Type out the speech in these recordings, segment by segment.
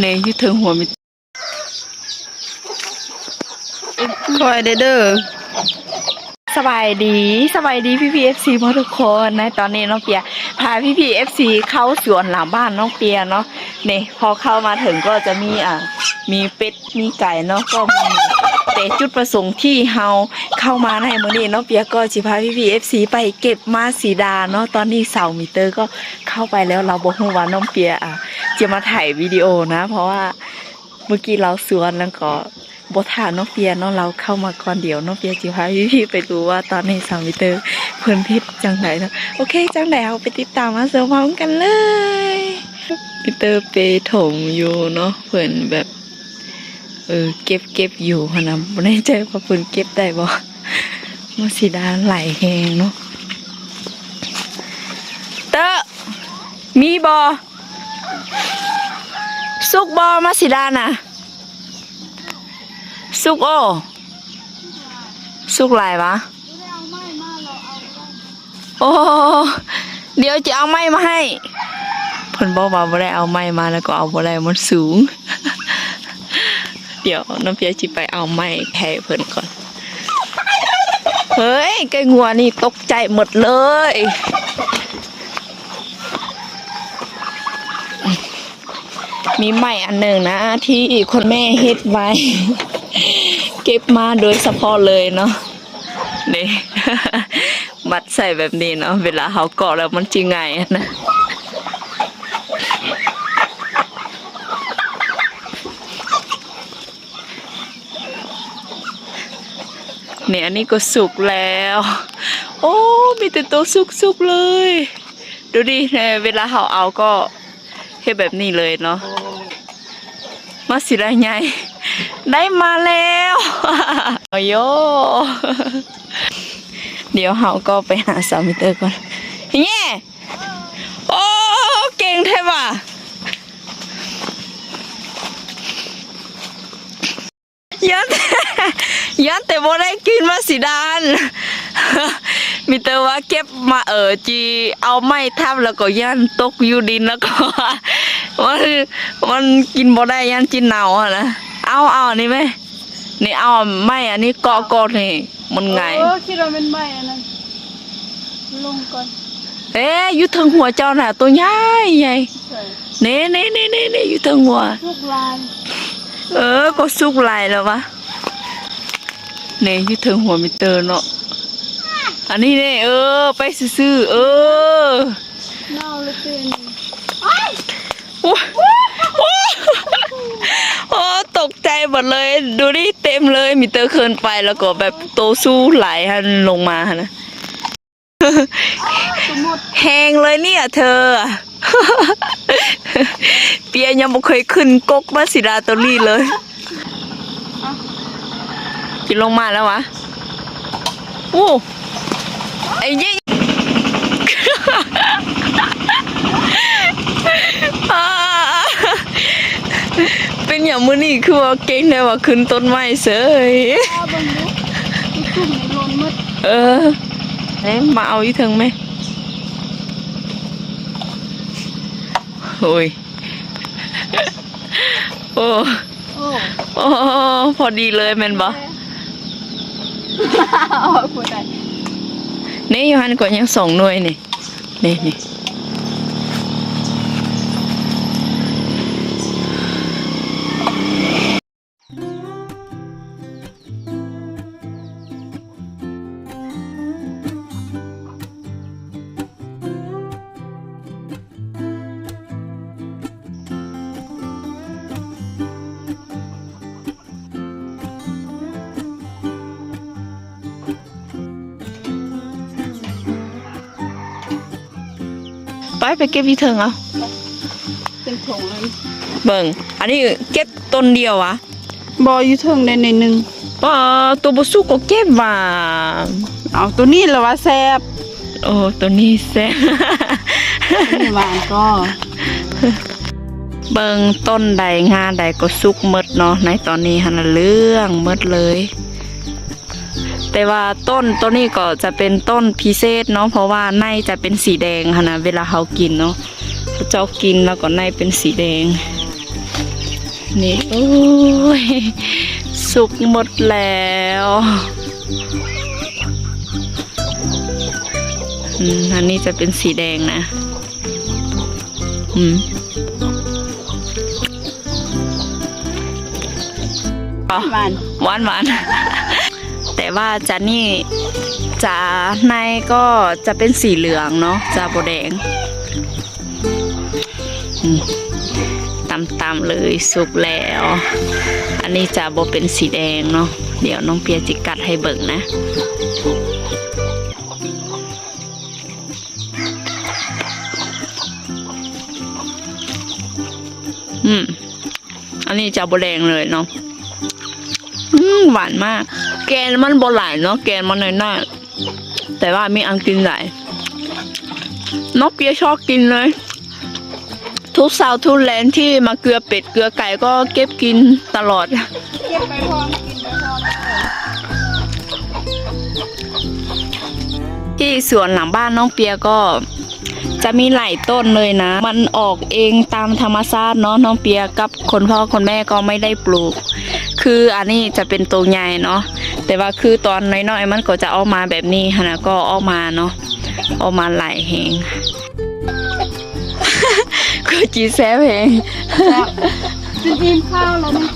เนยอยู่เทิงหัวมิคอยเด้อเด้อสบายดีสบายดีพี่พีเอฟซีทุกคนนะตอนนี้น้องเปียพาพี่พีเอฟซีเข้าสวนหลังบ้านน้องเปียเนาะเนี่ยพอเข้ามาถึงก็จะมีอะมีเป็ดมีไก่เนาะก็มีแต่จุดประสงค์ที่เฮาเข้ามาในมื้อนี้น้องเปียก็สิพาพี่พีเอฟซีไปเก็บมาสีดาเนาะตอนนี้เสามิเตอร์ก็เข้าไปแล้วเราบอกว่าน้องเปียอะ จะมาถ่ายวิดีโอนะ เพราะว่าเมื่อกี้เราสวนแล้วก็บทานน้องเปียเนาะเราเข้ามาก่อนเดี๋ยวน้องเปียจิพาพี่ๆไปดูว่าตอนนี้สามมิเตอร์เพื่อนพิษจังไหนนะโอเค จังไหนเอาไปติดตามมาเสริมพร้อมกันเลยมิเตอร์ไปถมอยู่เนาะเพื่อนแบบเออเก็บเก็บอยู่นะไม่แน่ใจว่าเพื่อนเก็บได้บ่มาสีดาไหลแหงเนาะเตอมีบอ สุกบอมาสิดานะสุกโอสุกหลายวะโอ้เดี๋ยวจะเอาไม้มาให้เพิ่นบอกว่าบ่ได้เอาไม้มาแล้วก็เอาบ่ได้มันสูง เดี๋ยวน้องเปียจิไปเอาไม้แค่เพิ่นก่อน เฮ้ยไก่งัวนี่ตกใจหมดเลย มีไม้อันหนึ่งนะ ที่คนแม่เฮ็ดไว้ เก็บมาโดยเฉพาะเลยเนาะนี่มัดใส่แบบนี้เนาะเวลาเขาเกาะแล้วมันจิงไงนะเนี่ยอันนี้ก็สุกแล้ว โอ้ มีแต่ตัวสุกๆเลย ดูดิเนี่ยเวลาเขาเอาก็เฮ็ดแบบนี้เลยเนาะ มาสิได้ไงได้มาแล้วโอ้โยเดี๋ยวเฮาก็ไปหาสามิเตอร์ก่อนเฮ้ยโอ้เก่งแท้ว่ะยันยันแต่บ่ได้กินมาสิดานมีแต่ว่าเก็บมาเออจี เอาไม้ทับแล้วก็ยันตกอยู่ดินแล้วก็ มันมันกินบ่ได้ยันจินเน่าอะนะเอาเอาอันนี้ไหมนี่เอาไม้อันนี้เกาะเกาะนี่มันไงเออคิดว่าเป็นใบอันนั้นลงก่อนเอ๊ะอยู่เทางหัวเจ้าน่ะตัวใหญ่ใหญ่ใส่เน่เน่เน่เน่เน่อยู่เทางหัวลูกลายเออก็สุกลายแล้ววะเน่อยู่เทางหัวมิเตอร์เนาะอันนี้เน่เออ ไปซื่อๆเออเน่าเหลยเป็น โอ้โอ้โอ้ตกใจห มดเลย ดูดิเต็มเลยมิเตอร์เคินไปแล้วก็แบบโตสู้ไหลหันลงมาหั่นนะสมมติแหงเลยเนี่ยเธอ เปียยังไม่เคยขึ้นกกมาสิดาตัวนี้เลยกินลงมาแล้ววะโอ้ไอ้ยี่อ่าเป็น อย่างมือนี่คือว่าเก่งได้ว่าขึ้นต้นไม้เสยถ้าเบังดูตุ่มในลนมืดเออไหนมาเอาอีกถึงไหมโอ้ยโอ้โอ้โอ้พอดีเลยแมันบ่เอาหัวใจนี่ยูฮันก็ยังสองหน่วยนี่นี่นี่ ไปเก็บอีเถิงเอาเป็นถงเลยเบิ่งอันนี้เก็บต้นเดียววะบออยู่เทิงในในหนึ่งป้าตัวบสุกก็เก็บว่ะเอาตัวนี้ละว่าแซบโอ้ตัวนี้แซ่บนี่หวานก็เบิ่งต้นใดงาใดก็สุกหมดเนาะในตอนนี้หันเรื่องหมดเลย แต่ว่าต้นต้นนี้ก็จะเป็นต้นพิเศษเนาะเพราะว่าในจะเป็นสีแดงหันนะเวลาเขากินเนาะเขาเจ้ากินแล้วก็ในเป็นสีแดง นี่โอ้ยสุกหมดแล้วอืมอันนี้จะเป็นสีแดงนะ อืมอ๋อหวานหวานหวาน แต่ว่าจานี่จะในก็จะเป็นสีเหลืองเนาะจะโบแดงอืมตำๆเลยสุกแล้ว อันนี้จะโบเป็นสีแดงเนาะเดี๋ยวน้องเปียจิกัดให้เบิ่งนะอืม อันนี้จะโบแดงเลยเนาะอืมหวานมาก แกนมันบหลายเนาะแกนมันน้อยๆแต่ว่ามีอันกินหลายน้องเปียชอบกินเลย ทุกสาร์ทุกแลนที่มาเกลือเป็ดเกลือไก่ก็เก็บกินตลอดเก็บไปพร้อมกินไปพร้อมที่สวนหลังบ้านน้องเปียก็จะมีหลายต้นเลยนะ มันออกเองตามธรรมชาติเนาะน้องเปียกับคนพ่อคนแม่ก็ไม่ได้ปลูก คืออันนี้จะเป็นตัวใหญ่เนาะแต่ว่าคือตอนน้อยๆมันก็จะออกมาแบบนี้หั้นนะก็ออกมาเนาะออกมาหลายแหงก็จีแซบแหงจริงๆข้าวแล้วนะ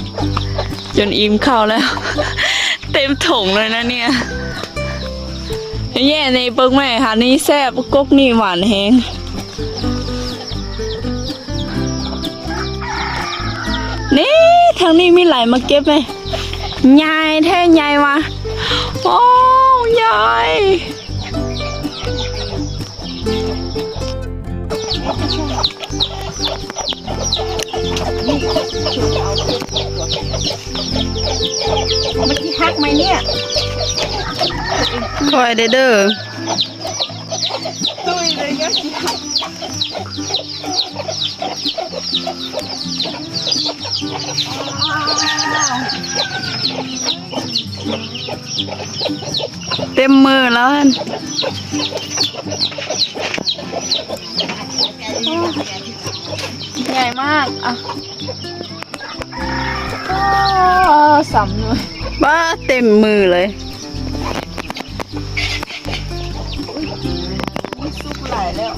จนอิ่มเข้าวแล้ว เต็มถุงเลยนะเนี่ยแย่ในเปิกแม่ค่ะนี่แซ่บกกนี่หวานแฮงางนี้มีไหลมาเก็บไหมยายแท้ยายวะโอ้ยายมันที่ฮักไหมเนี่ยคอยเด้อเด้อตุ้ยเลยก็ที่ฮัก เต็มมือแล้วหั่นใหญ่มากอะสำเลยบ้าเต็มมือเลยสุกหลายแล้ว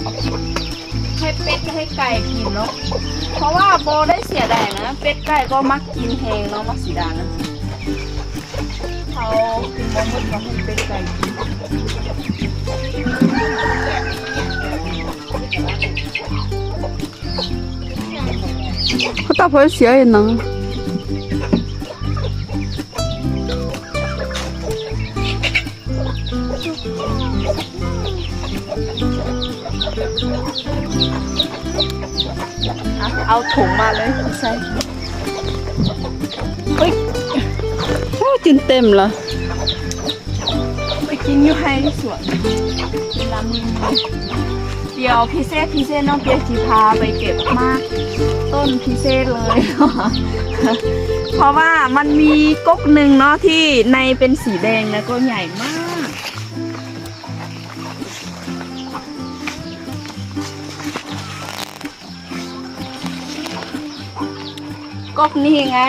ให้เป็ดให้ไก่กินเนาะเพราะว่าโบได้เสียดายนะ เป็ดไก่ก็มักกินแหงเนาะมักสีดานะเขากินบะมึกก็ให้เป็ดไก่กินเขาตาเพิ่นเสียเนาะอะ เอาถุงมาเลยใส่โอ้จินเต็มละไปกินอยู่ให้สวนกินละมือมือเดี๋ยวพิเศษพิเศษน้องเปียจีพาไปเก็บมาก ต้นพิเศษเลย เพราะว่ามันมีก๊กหนึ่งเนาะที่ในเป็นสีแดงแล้วก็ใหญ่มาก ก๊กนี่ไง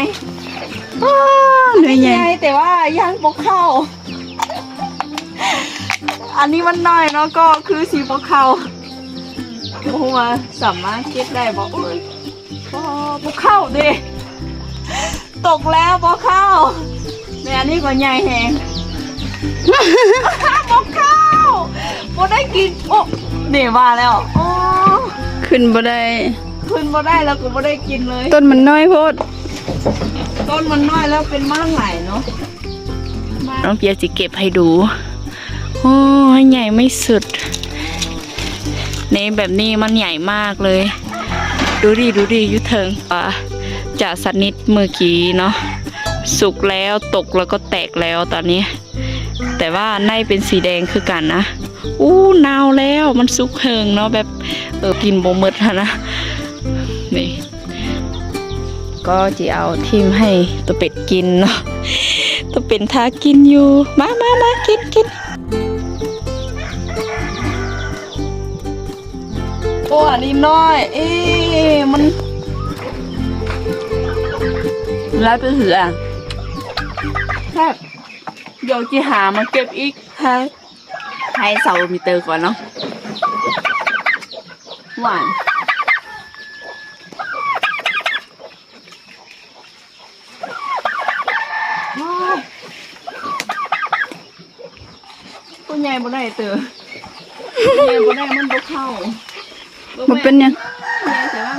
หน่วยใหญ่ไงแต่ว่ายังปกเข้า อันนี้มันน้อยเนาะก็คือสีปกเข้าโอ้โหมาสามารถเก็บได้บอกโอ้ยปอปกเข้าดิตกแล้วปกเข้าแต่อันนี้ก็ใหญ่แหงปกเข้าปได้กินโอ้เดี๋ยวมาแล้วโอ้ขึ้นบ่ได้ ขึ้นมาได้แล้วก็ไม่ได้กินเลย ต้นมันน้อยโพดต้นมันน้อยแล้วเป็นมากไหลเนาะน้องเปียจะเก็บให้ดู โอ้ยใหญ่ไม่สุดในแบบนี้มันใหญ่มากเลย ดูดิดูดิยุเทิงอะจะสนิดเมื่อกี้เนาะสุกแล้วตกแล้วก็แตกแล้วตอนนี้ แต่ว่าในเป็นสีแดงคือกันนะอู้หนาวแล้วมันสุกเฮิงเนาะแบบเออกินบ่หมดอะนะ นี่ ก็จะเอาทิมให้ตัวเป็ดกินเนาะตัวเป็นทากินอยู่ มามามากินกินโอ้อันนี้น้อย เอ๊ะมันแล้วไปถืออะแซ่บเดี๋ยวจีหามาเก็บอีกให้ให้เสามีเตอร์ก่อนเนาะหวานว้าวคุณยายบ่ได้เตอคุณยายบ่ได้มันบ่เข้ามันเป็นยังคุณยายเสียว่า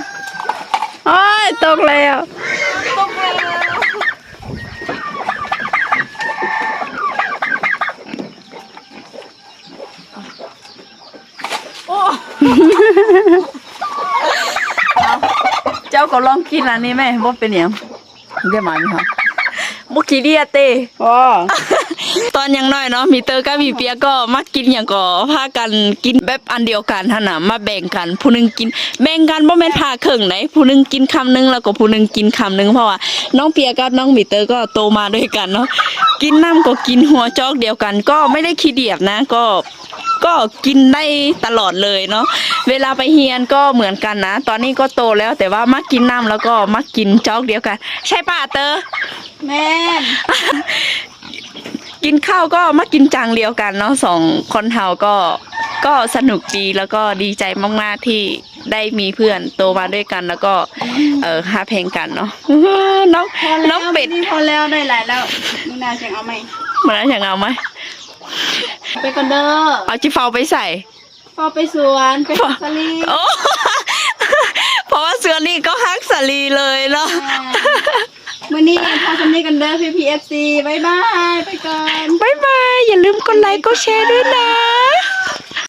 โอ้ยตกแล้วตกแล้วโอ้เจ้าก็ลองกินอันนี้ไหมว่าเป็นหยังเดี๋ยวมาไหมคะ บุกีเดียเต้อ๋อตอนยังน้อยเนาะมีเตอร์กับมีเปียก็มากินอย่างก็พากันกินแบบอันเดียวกันท่านะมาแบ่งกัน ผู้หนึงกิน แบ่งกันบ่แม่นพาครึ่งไหนผู้หนึงกินคำหนึงแล้วก็ผู้หนึงกินคำหนึงเพราะว่าน้องเปียกับน้องมีเตอร์ก็โตมาด้วยกันเนาะกินน้ำก็กินหัวจอกเดียวกัน ก็ไม่ได้ขี้เดียดนะก็ก็กินได้ตลอดเลยเนาะเวลาไปเฮียนก็เหมือนกันนะ ตอนนี้ก็โตแล้วแต่ว่ามากินน้ำแล้วก็มากินจอกเดียวกัน ใช่ป่ะเตอร์แม่นกินข้าวก็มากินจางเดียวกันเนาะสองคนเฮาก็ก็สนุกดีแล้วก็ดีใจมากๆที่ได้มีเพื่อนโตมาด้วยกันแล้วก็เออหาเพลงกันเนาะอื้อหือน้องพอแล้วน้องเป็ดนี่พอแล้วได้หลายแล้วนี่นาเสียงเอาไหมเหมือนอย่างเอาไหมไปกันเด้อเอาจิเฟาไปใส่พอไปสวนไปสลีโอ้เพราะว่าเสือนี่ก็ฮักสาลีเลยเนาะ มื่อนี้พอสำนีกันเด้อพี่พีเอฟซีบายบาย ไปก่อนบายบาย อย่าลืมกดไลค์กดแชร์ด้วยนะ